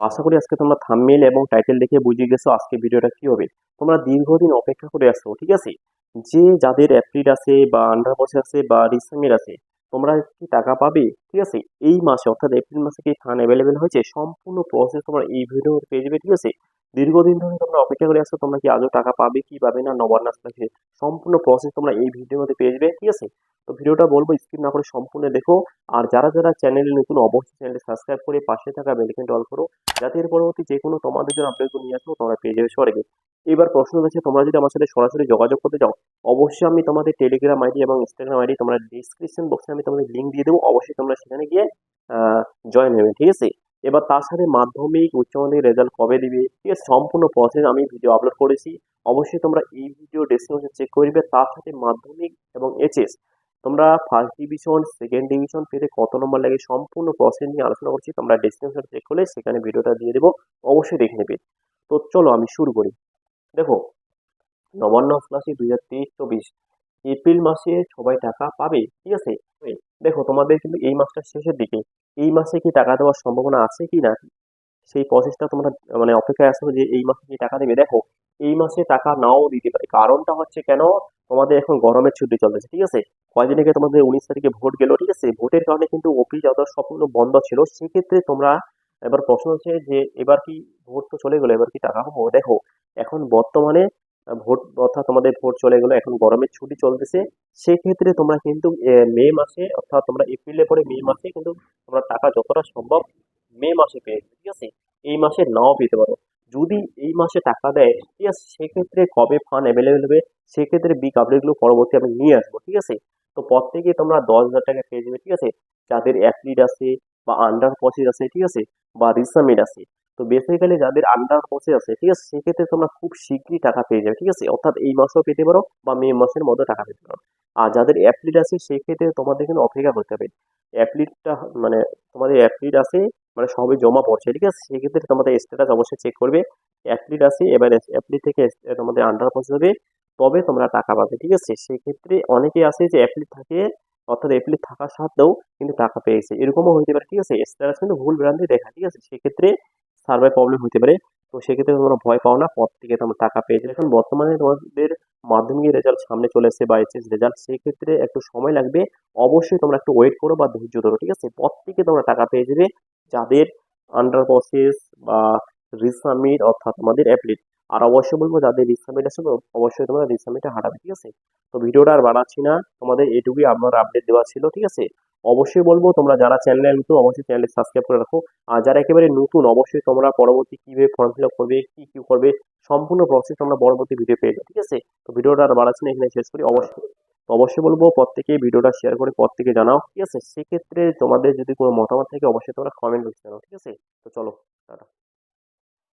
আশা করি আজকে তোমরা থামমেল এবং টাইটেল দেখে বুঝে গেছো আজকে ভিডিওটা কি হবে। তোমরা দীর্ঘদিন অপেক্ষা করে আসছো ঠিক আছে? যে যাদের অ্যাপ্রিল আছে বা আন্ডার বসে আছে বা রিসেমের আছে, তোমরা কি টাকা পাবে? ঠিক আছে? এই মাসে অর্থাৎ এপ্রিল মাসে কি ফান্ড অ্যাভেলেবেল হয়েছে? সম্পূর্ণ প্রসেস তোমরা এই ভিডিও পেয়ে যাবে, ঠিক আছে? দীর্ঘদিন ধরে তোমরা অপেক্ষা করে আসছো তোমরা কি আজও টাকা পাবে, কি পাবে না? নবান্ন আসলে সম্পূর্ণ প্রসেস তোমরা এই ভিডিওর মধ্যে পেয়ে যাবে, ঠিক আছে? তো ভিডিওটা বলব স্কিপ না করে সম্পূর্ণ দেখো। আর যারা যারা চ্যানেলে নতুন, অবশ্যই চ্যানেলটি সাবস্ক্রাইব করে পাশে থাকা বেলিকেন্ট অল করো। যাতে এর পরবর্তী যে কোনো তোমাদের জন্য আপডেটগুলো নিয়ে আসব, তোমরা পেয়ে যাবে সরে এবার প্রশ্ন হচ্ছে তোমরা যদি আমার সাথে সরাসরি যোগাযোগ করতে চাও, অবশ্যই আমি তোমাদের টেলিগ্রাম আইডি এবং ইনস্টাগ্রাম আইডি তোমরা ডিসক্রিপশন বক্সে আমি তোমাদের লিঙ্ক দিয়ে দেবো। অবশ্যই তোমরা সেখানে গিয়ে জয়েন হবে, ঠিক আছে? এবার তার সাথে মাধ্যমিক, উচ্চ মাধ্যমিক রেজাল্ট কবে দিবে? ঠিক আছে, সম্পূর্ণ প্রসেস আমি ভিডিও আপলোড করেছি। অবশ্যই তোমরা এই ভিডিও ডেসক্রিপশন চেক করবে। তার সাথে মাধ্যমিক এবং এইচএস তোমরা ফার্স্ট ডিভিশন সেকেন্ড ডিভিশন পেতে কত নম্বর লাগে সম্পূর্ণ প্রসেস নিয়ে আলোচনা করছি। তোমরা ডেসক্রিপশন চেক করলে সেখানে ভিডিওটা দিয়ে দেবো। অবশ্যই দেখে নেবে। তো চলো আমি শুরু করি। দেখো, নবান্ন ক্লাসে দুই হাজার তেইশ, চব্বিশ। এপ্রিল মাসে সবাই টাকা পাবে, ঠিক আছে? দেখো, তোমাদের কিন্তু এই মাসটার শেষের দিকে। এই মাসে কি টাকা দেওয়ার সম্ভাবনা আছে কি না? সেই প্রসেসটা তোমরা মানে অপেক্ষায় আসো যে এই মাসে কি টাকা দেবে। দেখো, এই মাসে টাকা নাও দিতে পারে। কারণটা হচ্ছে কেন? তোমাদের এখন গরমের ছুটি চলতেছে, ঠিক আছে? কয়দিন আগে তোমাদের উনিশ তারিখে ভোট গেল, ঠিক আছে? ভোটের কারণে কিন্তু অফিস যাওয়ার সম্পূর্ণ বন্ধ ছিল। সেক্ষেত্রে তোমরা এবার প্রশ্ন হচ্ছে যে, এবার কি ভোট তো চলে গেলো, এবার কি টাকা পাবো? দেখো, এখন বর্তমানে ভোট অর্থাৎ তোমাদের ভোট চলে গেলো, এখন গরমের ছুটি চলতেছে। সেক্ষেত্রে তোমরা কিন্তু মে মাসে, অর্থাৎ তোমরা এপ্রিলে পরে মে মাসে কিন্তু তোমরা টাকা যতটা সম্ভব মে মাসে পেয়ে ঠিক আছে? এই মাসে নাও পেতে পারো। যদি এই মাসে টাকা দেয়, ঠিক আছে, সেক্ষেত্রে কবে ফান্ড অ্যাভেলেবেল হবে? সেক্ষেত্রে বিগ আপডেটগুলো পরবর্তী আমি নিয়ে আসব, ঠিক আছে? তো প্রত্যেকে তোমরা দশ হাজার টাকা পেয়ে যাবে, ঠিক আছে? যাদের অ্যাথলিট আছে বা আন্ডার পঁচিশ আছে, ঠিক আছে? বা রিসামিট আছে। তো বেসিক্যালি যাদের আন্ডার পঁচিশ আছে, ঠিক আছে, সেক্ষেত্রে তোমরা খুব শীঘ্রই টাকা পেয়ে যাবে, ঠিক আছে? অর্থাৎ এই মাসেও পেতে পারো বা মে মাসের মধ্যে টাকা পেতে পারো। আর যাদের অ্যাথলিট আছে, সেক্ষেত্রে তোমাদের কিন্তু অপেক্ষা করতে হবে। অ্যাথলিটটা মানে তোমাদের অ্যাথলিট আছে মানে সবই জমা পড়ছে, ঠিক আছে? সেক্ষেত্রে তোমাদের স্ট্যাটাস অবশ্যই চেক করবে। অ্যাথলিট আছে, এবার অ্যাথলিট থেকে তোমাদের আন্ডার পৌঁছে হবে তবে তোমরা টাকা পাবে, ঠিক আছে? সেক্ষেত্রে অনেকে আছে যে অ্যাথলিট থাকে, অর্থাৎ অ্যাথলিট থাকার সাথেও কিন্তু টাকা পেয়েছে। এরকমও হতে পারে, ঠিক আছে? স্ট্যাটাস কিন্তু ভুল ভ্রান্তি দেখা, ঠিক আছে? সেক্ষেত্রে সার্ভাই প্রবলেম হতে পারে। তো সেক্ষেত্রে তোমরা ভয় পাও না পর থেকে তোমরা টাকা পেয়ে যাবে। এখন বর্তমানে তোমাদের মাধ্যমিক রেজাল্ট সামনে চলে এসেছে বা এইচএস রেজাল্ট সেক্ষেত্রে একটু সময় লাগবে। অবশ্যই তোমরা একটু ওয়েট করো বা ধৈর্য ধরো, ঠিক আছে? পর থেকে তোমরা টাকা পেয়ে যাবে যাদের আন্ডার প্রসেস বা রিসামিট অর্থাৎ তোমাদের অ্যাপ্লিট আর অবশ্যই বলব, যাদের রিসামিট আছে, অবশ্যই তোমরা রিসামিটে হাঁটাবে ঠিক আছে? তো ভিডিওটা আর বাড়াচ্ছি না। তোমাদের এটুকুই আমার আপডেট দেওয়া ছিল, ঠিক আছে? অবশ্যই বলব, তোমরা যারা চ্যানেলে নতুন, অবশ্যই চ্যানেলটি সাবস্ক্রাইব করে রাখো। আর যারা একেবারে নতুন, অবশ্যই তোমরা পরবর্তী কীভাবে ফর্ম ফিল আপ করবে, কী কী করবে, সম্পূর্ণ প্রসেস তোমরা পরবর্তী ভিডিও পেয়ে যাবে, ঠিক আছে? তো ভিডিওটা আর বাড়াচ্ছি না এখানে শেষ করি, অবশ্যই। তো অবশ্যই বলব, প্রত্যেকে ভিডিওটা শেয়ার করে প্রত্যেকে জানাও, ঠিক আছে? সেক্ষেত্রে তোমাদের যদি কোনো মতামত থাকে, অবশ্যই তোমরা কমেন্ট বক্সে জানাও, ঠিক আছে? তো চলো, টাটা।